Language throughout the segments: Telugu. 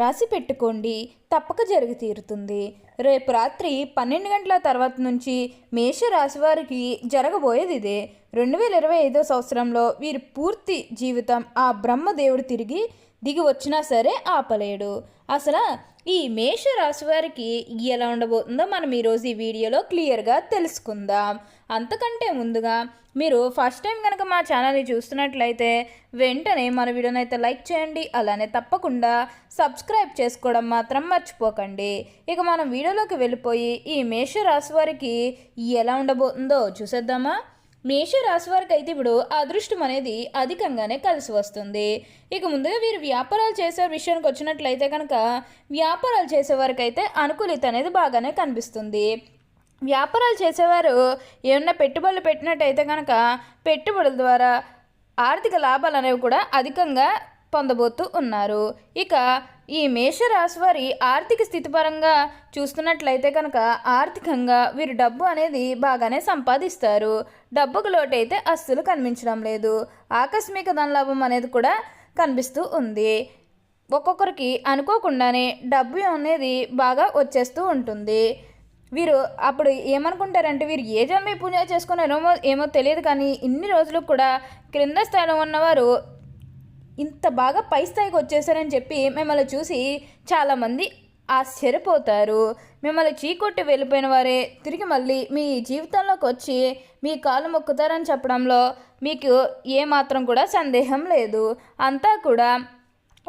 రాసి పెట్టుకోండి తప్పక జరిగి తీరుతుంది. రేపు రాత్రి పన్నెండు గంటల తర్వాత నుంచి మేష రాశి వారికి జరగబోయేది ఇదే. రెండు వేల ఇరవై ఐదో సంవత్సరంలో వీరి పూర్తి జీవితం ఆ బ్రహ్మదేవుడు తిరిగి దిగి వచ్చినా సరే ఆపలేడు. అసలు ఈ మేష రాశి వారికి ఎలా ఉండబోతుందో మనం ఈరోజు ఈ వీడియోలో క్లియర్గా తెలుసుకుందాం. అంతకంటే ముందుగా మీరు ఫస్ట్ టైం కనుక మా ఛానల్ని చూస్తున్నట్లయితే వెంటనే మన వీడియోని అయితే లైక్ చేయండి అలానే తప్పకుండా సబ్స్క్రైబ్ చేసుకోవడం మాత్రం మర్చిపోకండి. ఇక మనం వీడియోలోకి వెళ్ళిపోయి ఈ మేష రాశి వారికి ఎలా ఉండబోతుందో చూసేద్దామా? మేష రాశి వారికి అయితే ఇప్పుడు అదృష్టం అనేది అధికంగానే కలిసి వస్తుంది. ఇక ముందుగా వీరు వ్యాపారాలు చేసే విషయానికి వచ్చినట్లయితే కనుక వ్యాపారాలు చేసేవారికి అయితే అనుకూలిత అనేది బాగానే కనిపిస్తుంది. వ్యాపారాలు చేసేవారు. ఏమన్నా పెట్టుబడులు పెట్టినట్టయితే కనుక పెట్టుబడుల ద్వారా ఆర్థిక లాభాలు అనేవి కూడా అధికంగా పొందబోతూ ఉన్నారు. ఇక ఈ మేషరాశి వారి ఆర్థిక స్థితి పరంగా చూస్తున్నట్లయితే కనుక ఆర్థికంగా వీరు డబ్బు అనేది బాగానే సంపాదిస్తారు. డబ్బుకు లోటైతే అస్సలు కనిపించడం లేదు. ఆకస్మిక ధనలాభం అనేది కూడా కనిపిస్తూ ఉంది. ఒక్కొక్కరికి అనుకోకుండానే డబ్బు అనేది బాగా వచ్చేస్తూ ఉంటుంది. వీరు అప్పుడు ఏమనుకుంటారంటే వీరు ఏ జన్మ పూజ చేసుకున్నారో ఏమో తెలియదు కానీ ఇన్ని రోజులు కూడా క్రింద స్థాయిలో ఉన్నవారు ఇంత బాగా పై స్థాయికి వచ్చేసారని చెప్పి మిమ్మల్ని చూసి చాలామంది ఆశ్చర్యపోతారు. మిమ్మల్ని చీకొట్టి వెళ్ళిపోయిన వారే తిరిగి మళ్ళీ మీ జీవితంలోకి వచ్చి మీ కాలు మొక్కుతారని చెప్పడంలో మీకు ఏమాత్రం కూడా సందేహం లేదు. అంతా కూడా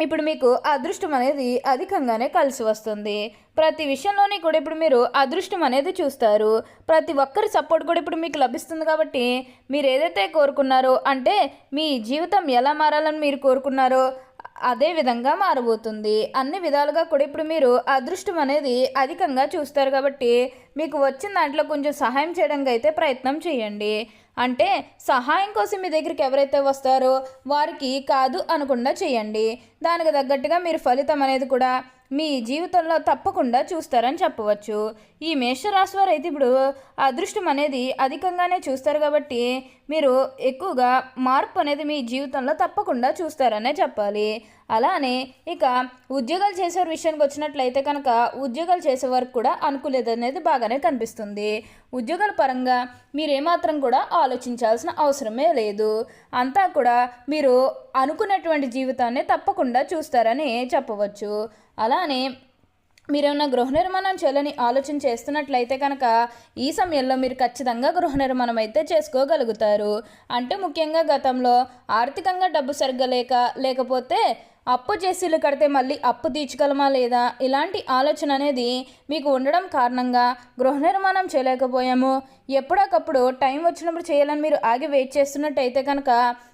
ఇప్పుడు మీకు అదృష్టం అనేది అధికంగానే కలిసి వస్తుంది. ప్రతి విషయంలోని కూడా ఇప్పుడు మీరు అదృష్టం అనేది చూస్తారు. ప్రతి ఒక్కరి సపోర్ట్ కూడా ఇప్పుడు మీకు లభిస్తుంది కాబట్టి మీరు ఏదైతే కోరుకున్నారో అంటే మీ జీవితం ఎలా మారాలని మీరు కోరుకున్నారో అదే విధంగా మారబోతుంది. అన్ని విధాలుగా కూడా ఇప్పుడు మీరు అదృష్టం అనేది అధికంగా చూస్తారు కాబట్టి మీకు వచ్చిన దాంట్లో కొంచెం సహాయం చేయడానికి అయితే ప్రయత్నం చేయండి. అంటే సహాయం కోసం మీ దగ్గరికి ఎవరైతే వస్తారో వారికి కాదు అనకుండా చేయండి. దానికి తగ్గట్టుగా మీరు ఫలితం అనేది కూడా మీ జీవితంలో తప్పకుండా చూస్తారని చెప్పవచ్చు. ఈ మేషరాశి వారు అయితే ఇప్పుడు అదృష్టం అనేది అధికంగానే చూస్తారు కాబట్టి మీరు ఎక్కువగా మార్పు అనేది మీ జీవితంలో తప్పకుండా చూస్తారనే చెప్పాలి. అలానే ఇక ఉద్యోగాలు చేసే విషయానికి వచ్చినట్లయితే కనుక ఉద్యోగాలు చేసే వరకు కూడా అనుకూలత అనేది బాగానే కనిపిస్తుంది. ఉద్యోగాల పరంగా మీరు ఏమాత్రం కూడా ఆలోచించాల్సిన అవసరమే లేదు. అంతా కూడా మీరు అనుకున్నటువంటి జీవితాన్ని తప్పకుండా చూస్తారని చెప్పవచ్చు. అలానే మీరేమన్నా గృహ నిర్మాణం చేయాలని ఆలోచన చేస్తున్నట్లయితే కనుక ఈ సమయంలో మీరు ఖచ్చితంగా గృహ నిర్మాణం అయితే చేసుకోగలుగుతారు. అంటే ముఖ్యంగా గతంలో ఆర్థికంగా డబ్బు సరిగ్గా లేక లేకపోతే అప్పు చేసి కడితే మళ్ళీ అప్పు తీర్చగలమా లేదా? ఇలాంటి ఆలోచన అనేది మీకు ఉండడం కారణంగా గృహ నిర్మాణం చేయలేకపోయాము. ఎప్పుడొకప్పుడు టైం వచ్చినప్పుడు చేయాలని మీరు ఆగి వెయిట్ చేస్తున్నట్టయితే కనుక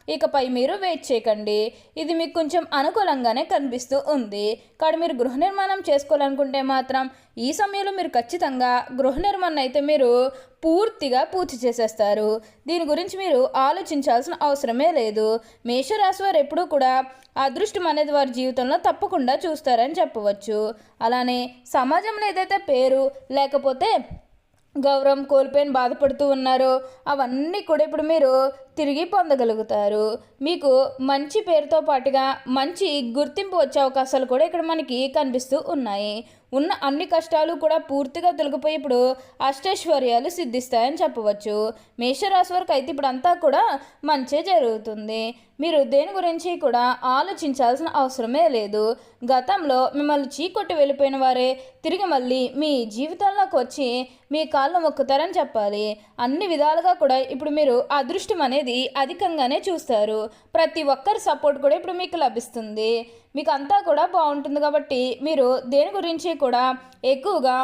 ఇకపై మీరు వెయిట్ చేయకండి. ఇది మీకు కొంచెం అనుకూలంగానే కనిపిస్తూ ఉంది. కానీ మీరు గృహ నిర్మాణం చేసుకోవాలనుకుంటే మాత్రం ఈ సమయంలో మీరు ఖచ్చితంగా గృహ నిర్మాణం అయితే మీరు పూర్తిగా పూర్తి చేసేస్తారు. దీని గురించి మీరు ఆలోచించాల్సిన అవసరమే లేదు. మేషరాశి వారు ఎప్పుడూ కూడా అదృష్టం అనేది వారి జీవితంలో తప్పకుండా చూస్తారని చెప్పవచ్చు. అలానే సమాజంలో ఏదైతే పేరు లేకపోతే గౌరవం కోల్పోయిన బాధపడుతూ ఉన్నారో అవన్నీ కూడా ఇప్పుడు మీరు తిరిగి పొందగలుగుతారు. మీకు మంచి పేరుతో పాటుగా మంచి గుర్తింపు వచ్చే అవకాశాలు కూడా ఇక్కడ మనకి కనిపిస్తూ ఉన్నాయి. ఉన్న అన్ని కష్టాలు కూడా పూర్తిగా తొలగిపోయి ఇప్పుడు అష్టైశ్వర్యాలు సిద్ధిస్తాయని చెప్పవచ్చు. మేషరాశి వరకు అయితే ఇప్పుడు అంతా కూడా మంచే జరుగుతుంది. మీరు దేని గురించి కూడా ఆలోచించాల్సిన అవసరమే లేదు. గతంలో మిమ్మల్ని చీకొట్టి వెళ్ళిపోయిన వారే తిరిగి మళ్ళీ మీ జీవితంలోకి వచ్చి మీ కాళ్ళు మొక్కుతారని చెప్పాలి. అన్ని విధాలుగా కూడా ఇప్పుడు మీరు అదృష్టం అనేది అధికంగానే చూస్తారు. ప్రతి ఒక్కరి సపోర్ట్ కూడా ఇప్పుడు మీకు లభిస్తుంది. మీకు అంతా కూడా బాగుంటుంది కాబట్టి మీరు దేని గురించి కూడా ఎక్కువగా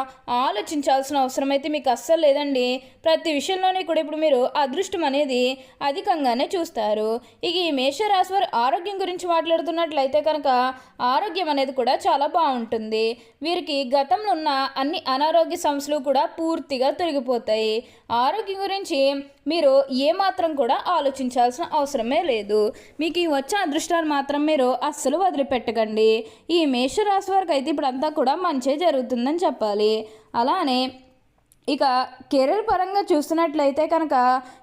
ఆలోచించాల్సిన అవసరం అయితే మీకు అస్సలు లేదండి. ప్రతి విషయంలోనే కూడా ఇప్పుడు మీరు అదృష్టం అనేది అధికంగానే చూస్తారు. ఇక ఈ మేషరాశి వారి ఆరోగ్యం గురించి మాట్లాడుతున్నట్లయితే కనుక ఆరోగ్యం అనేది కూడా చాలా బాగుంటుంది. వీరికి గతంలో ఉన్న అన్ని అనారోగ్య సమస్యలు కూడా పూర్తిగా తొలగిపోతాయి. ఆరోగ్యం గురించి మీరు ఏమాత్రం కూడా ఆలోచించాల్సిన అవసరమే లేదు. మీకు ఈ వచ్చే అదృష్టాన్ని మాత్రం మీరు అస్సలు వదిలిపెట్టకండి. ఈ మేషరాశి వారికి అయితే ఇప్పుడు అంతా కూడా మంచే జరుగుతుందని చెప్పాలి. అలానే ఇక కెరీర్ పరంగా చూస్తున్నట్లయితే కనుక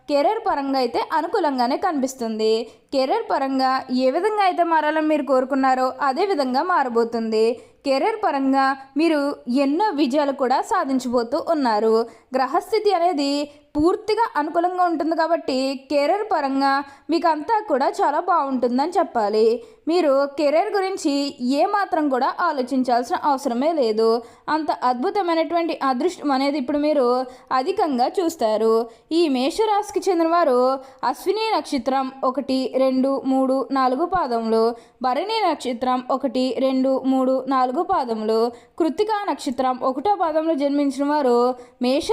కెరీర్ పరంగా అయితే అనుకూలంగానే కనిపిస్తుంది. కెరీర్ పరంగా ఏ విధంగా అయితే మారాలని మీరు కోరుకున్నారో అదే విధంగా మారబోతుంది. కెరీర్ పరంగా మీరు ఎన్నో విజయాలు కూడా సాధించబోతూ ఉన్నారు. గ్రహస్థితి అనేది పూర్తిగా అనుకూలంగా ఉంటుంది కాబట్టి కెరీర్ పరంగా మీకు అంతా కూడా చాలా బాగుంటుందని చెప్పాలి. మీరు కెరీర్ గురించి ఏ మాత్రం కూడా ఆలోచించాల్సిన అవసరమే లేదు. అంత అద్భుతమైనటువంటి అదృష్టం అనేది ఇప్పుడు మీరు అధికంగా చూస్తారు. ఈ మేషరాశికి చెందినవారు అశ్విని నక్షత్రం ఒకటి రెండు మూడు నాలుగు పాదములు భరణి నక్షత్రం ఒకటి రెండు మూడు నాలుగు పాదములు కృతికా నక్షత్రం ఒకటో పాదంలో జన్మించిన వారు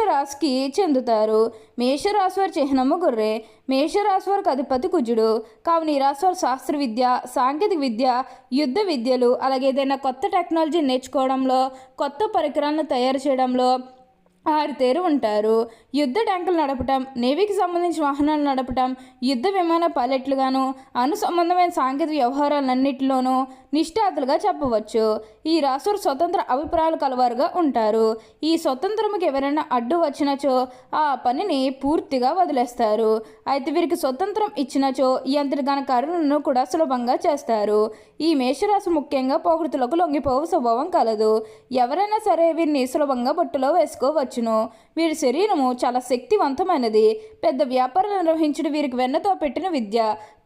మేషరాశికి చెందుతారు. మేషరాశివారి చిహ్నము గొర్రె. మేషరాశివారికి అధిపతి కుజుడు. కావున ఈ రాశివారు శాస్త్ర విద్య సాంకేతిక విద్య యుద్ధ విద్యలు అలాగే ఏదైనా కొత్త టెక్నాలజీ నేర్చుకోవడంలో కొత్త పరికరాలను తయారు చేయడంలో ఆరితేరు ఉంటారు. యుద్ధ ట్యాంకులు నడపటం నేవీకి సంబంధించిన వాహనాలు నడపటం యుద్ధ విమాన పైలట్లుగాను అను సంబంధమైన సాంకేతిక వ్యవహారాలన్నింటిలోనూ నిష్ఠాతులుగా చెప్పవచ్చు. ఈ రాసులు స్వతంత్ర అభిప్రాయాలు కలవారుగా ఉంటారు. ఈ స్వతంత్రముకి ఎవరైనా అడ్డు వచ్చినచో ఆ పనిని పూర్తిగా వదిలేస్తారు. అయితే వీరికి స్వతంత్రం ఇచ్చినచో ఎంతటి కరుణను కూడా సులభంగా చేస్తారు. ఈ మేషరాశి ముఖ్యంగా పోకృతులకు లొంగిపోవు స్వభావం కలదు. ఎవరైనా సరే వీరిని సులభంగా బొట్టులో వేసుకోవచ్చు. వేసుకోవచ్చును వీరి శరీరము చాలా శక్తివంతమైనది. పెద్ద వ్యాపారాలు నిర్వహించడం వీరికి వెన్నతో పెట్టిన విద్య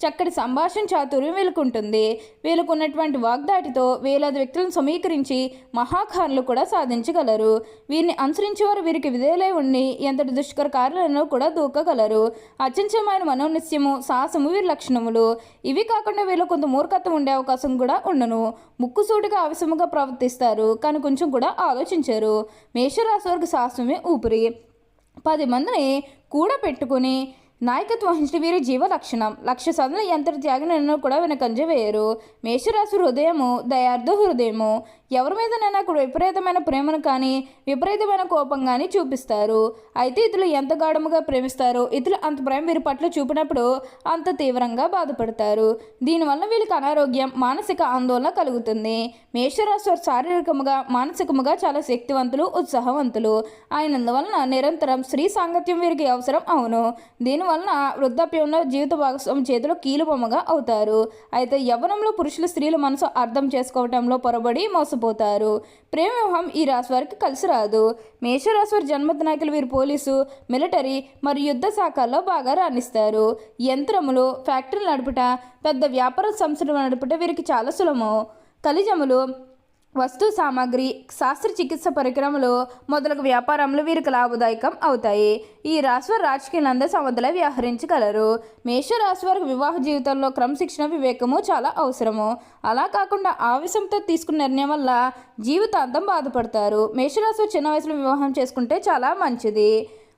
చక్కటి సంభాషణ చాతుర్యం వీళ్ళకుంటుంది వీళ్ళకున్నటువంటి వాగ్దాటితో వేలాది వ్యక్తులను సమీకరించి మహాకారులు కూడా సాధించగలరు. వీరిని అనుసరించేవారు వీరికి విధేయులై ఉండి ఎంతటి దుష్కర కార్యాలను కూడా దూకగలరు. అచంచమైన మనోనిత్యము సాహసము వీరి లక్షణములు. ఇవి కాకుండా వీళ్ళు కొంత మూర్ఖత్వం ఉండే అవకాశం కూడా ఉండను. ముక్కుసూటిగా ఆవేశముగా ప్రవర్తిస్తారు. కానీ కొంచెం కూడా ఆలోచించారు. మేషరాశి వారికి కోసమే ఊపిరి. పది మందిని కూడా పెట్టుకుని నాయకత్వం వహించిన వీరి జీవ లక్షణం లక్ష సాధన ఎంతటి త్యాగనైనా కూడా వెనకంజ వేయరు. మేషరాశి హృదయము దయార్థ హృదయము. ఎవరి మీదనైనా కూడా విపరీతమైన ప్రేమను కానీ విపరీతమైన కోపం కానీ చూపిస్తారు. అయితే ఇతరులు ఎంత గాఢముగా ప్రేమిస్తారో ఇతరులు అంత ప్రేమ వీరి పట్ల చూపినప్పుడు అంత తీవ్రంగా బాధపడతారు. దీనివల్ల వీళ్ళకి అనారోగ్యం మానసిక ఆందోళన కలుగుతుంది. మేషరాశి శారీరకముగా మానసికముగా చాలా శక్తివంతులు ఉత్సాహవంతులు. ఆయనందువలన నిరంతరం స్త్రీ సాంగత్యం వీరికి అవసరం అవును. దీనివలన వృద్ధాప్యంలో జీవిత భాగస్వామి చేతిలో కీలుబొమ్మగా అవుతారు. అయితే యవ్వనంలో పురుషులు స్త్రీల మనసు అర్థం చేసుకోవటంలో పొరబడి మోసపోతారు ప్రేమ వ్యూహం ఈ రాశి వారికి కలిసి రాదు. మేషరాశి వారి జన్మత నాయకులు వీరు పోలీసు మిలిటరీ మరియు యుద్ధ శాఖల్లో బాగా రాణిస్తారు. యంత్రములు ఫ్యాక్టరీలు నడుపుట పెద్ద వ్యాపార సంస్థలు నడుపుట వీరికి చాలా సులభం. కలిజములు వస్తు సామాగ్రి శస్త్రచికిత్స పరికరములు మొదలగు వ్యాపారంలో వీరికి లాభదాయకం అవుతాయి. ఈ రాశివారు నంద సమర్థులై వ్యవహరించగలరు. మేషరాశి వారికి వివాహ జీవితంలో క్రమశిక్షణ వివేకము చాలా అవసరము. అలా కాకుండా ఆవేశంతో తీసుకున్న నిర్ణయం వల్ల జీవితాంతం బాధపడతారు. మేషరాశి చిన్న వయసులో వివాహం చేసుకుంటే చాలా మంచిది.